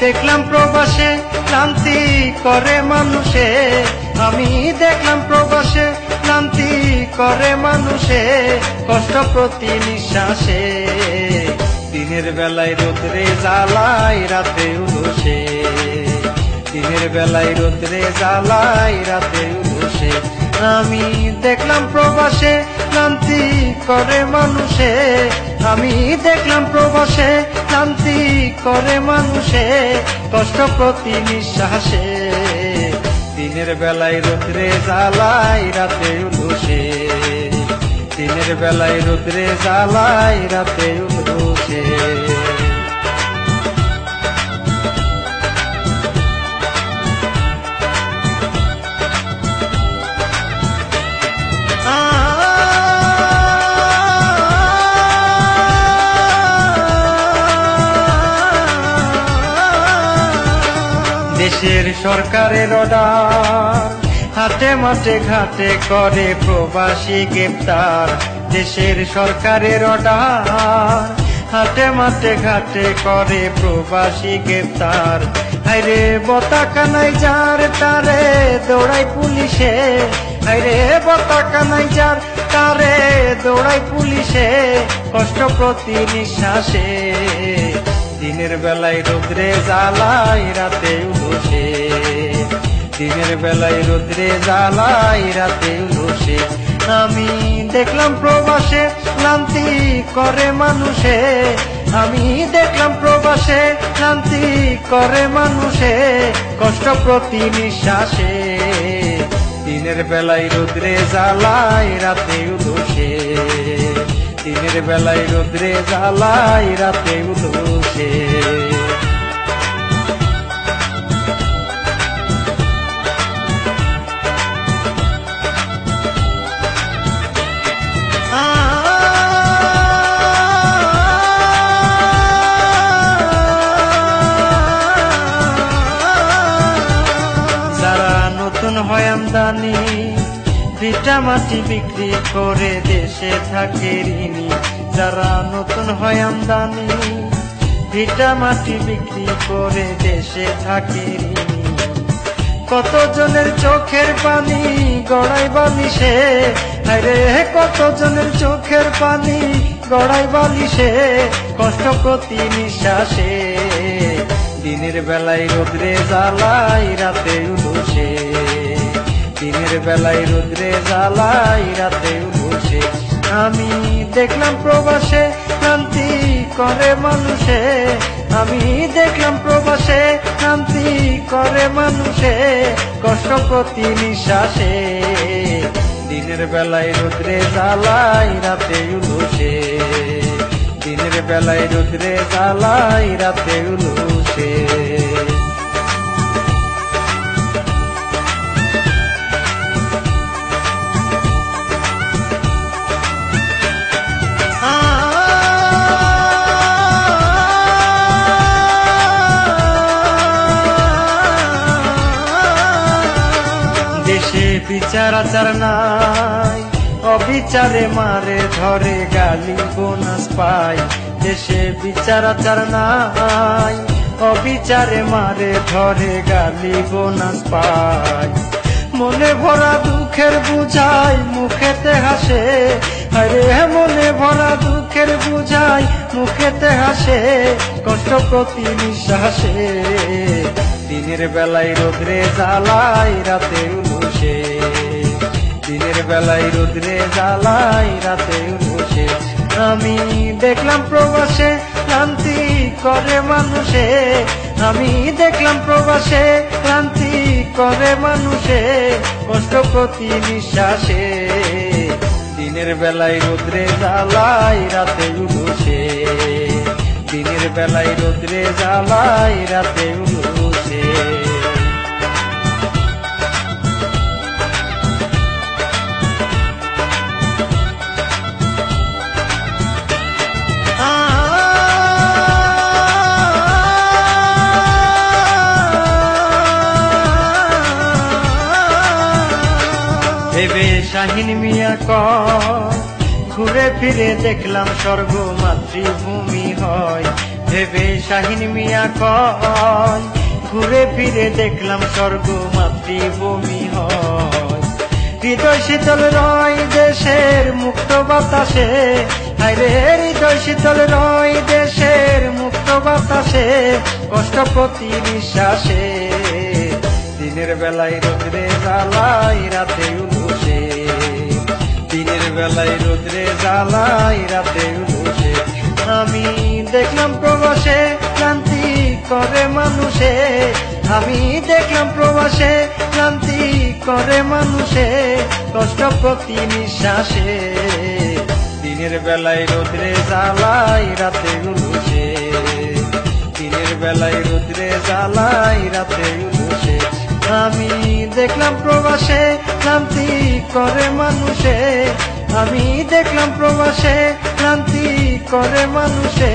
দেখলাম প্রবাসে ক্লান্তি করে মানুষে। আমি দেখলাম প্রবাসে ক্লান্তি করে মানুষে, কষ্ট প্রতি নিঃশ্বাসে। দিনের বেলায় রোদ্রে জ্বালাই রাতে উলসে। দিনের বেলায় রোদ্রে জ্বালাই রাতে উলসে। আমি দেখলাম প্রবাসে ক্লান্তি করে মানুষে। আমি দেখলাম প্রবাসে ক্লান্তি করে মানুষে, কষ্ট প্রতি নিঃশ্বাসে। দিনের বেলায় রোদ্রে জ্বালাই রাতে উলসে। দিনের বেলায় রোদ্রে জ্বালাই রাতে উলসে। দেশের সরকারের অর্ডার। হাটে মাঠে ঘাটে করে প্রবাসী গ্রেপ্তার। দেশের সরকারের অর্ডার। হাটে মাঠে ঘাটে করে প্রবাসী গ্রেপ্তার। হাইরে বতাকা নাই যার তারে দৌড়াই পুলিশে। হাইরে বতাকা নাই যার তারে দৌড়াই পুলিশে। কষ্ট প্রতি নিঃশ্বাসে। দিনের বেলায় রোদ্রে জ্বালাই রাতে উলসে দিনের বেলায় রোদ্রে জ্বালাই রাতে উলসে আমি দেখলাম প্রবাসে ক্লান্তি করে মানুষে। আমি দেখলাম প্রবাসে ক্লান্তি করে মানুষে। কষ্ট প্রতি নিঃশ্বাসে। দিনের বেলায় রোদ্রে জ্বালাই রাতে উলসে দিনের বেলায় রোদ্রে জ্বালাই রাতে যারা নতুন হয় আমদানি ভিটা মাটি বিক্রি করে দেশে থাকে ঋণী। যারা নতুন হয় আমদানি, ভিটা মাটি বিক্রি করে দেশে থাকে ঋণী। কতজনের চোখের পানি গড়াই বালিশে আরে কতজনের চোখের পানি গড়াই বালিশে কষ্ট প্রতি নিঃশ্বাসে, দিনের বেলায় রোদ্রে জ্বালাই রাতে উলুসে। বেলায় রোদ্রে জ্বালাই রাতে উলুসে আমি দেখলাম প্রবাসে শান্তি করে মানুষে। আমি দেখলাম প্রবাসে শান্তি করে মানুষে, কষ্ট প্রতি নিঃশ্বাসে। দিনের বেলায় রোদ্রে জ্বালাই রাতে উলুসে। দিনের বেলায় রোদ্রে জ্বালাই রাতে উলুসে। বিচার আচার নাই। অবিচারে মারে ধরে গালি বোনাস পাই। দেশে বিচার আচার নাই। অবিচারে মারে ধরে গালি বোনাস পাই। মনে ভরা দুঃখের বুঝাই মুখেতে হাসে। আরে মনে ভরা দুঃখের বুঝাই, মুখেতে হাসে, কষ্ট প্রতি নিঃশ্বাসে। দিনের বেলায় রোদ্রে জ্বালাই, রাতে উলুসে দিনের বেলায় রোদ্রে জ্বালাই, রাতে উলুসে আমি দেখলাম প্রবাসে ক্লান্তি করে মানুষে। আমি দেখলাম প্রবাসে ক্লান্তি করে মানুষে, কষ্ট প্রতি নিঃশ্বাসে। দিনের বেলায় রোদ্রে জ্বালাই রাতে উঠছে। দিনের বেলায় রোদ্রে জ্বালাই রাতে উলুসে ভেবে শাহিন মিয়া কর ঘুরে ফিরে দেখলাম স্বর্গ মাতৃভূমি হয়। ভেবে শাহিন মিয়া কয়, ঘুরে ফিরে দেখলাম স্বর্গ মাতৃভূমি হয়। হৃদয় শীতল রয় দেশের মুক্ত বাতাসে, হায়রে হৃদয় শীতল রয় দেশের মুক্ত বাতাসে, কষ্ট প্রতি নিঃশ্বাসে। দিনের বেলায় রোদ্রে জ্বালাই রাতে দিনের বেলায় রোদ্রে জ্বালাই রাতে উলুসে আমি দেখলাম প্রবাসে ক্লান্তি করে মানুষে। আমি দেখলাম প্রবাসে ক্লান্তি করে মানুষে, কষ্ট প্রতি নিঃশ্বাসে। দিনের বেলায় রোদ্রে জ্বালাই রাতে উলুসে দিনের বেলায় রোদ্রে জ্বালাই রাতে উলুসে আমি দেখলাম প্রবাসে ক্লান্তি করে মানুষে। আমি দেখলাম প্রবাসে ক্লান্তি করে মানুষে।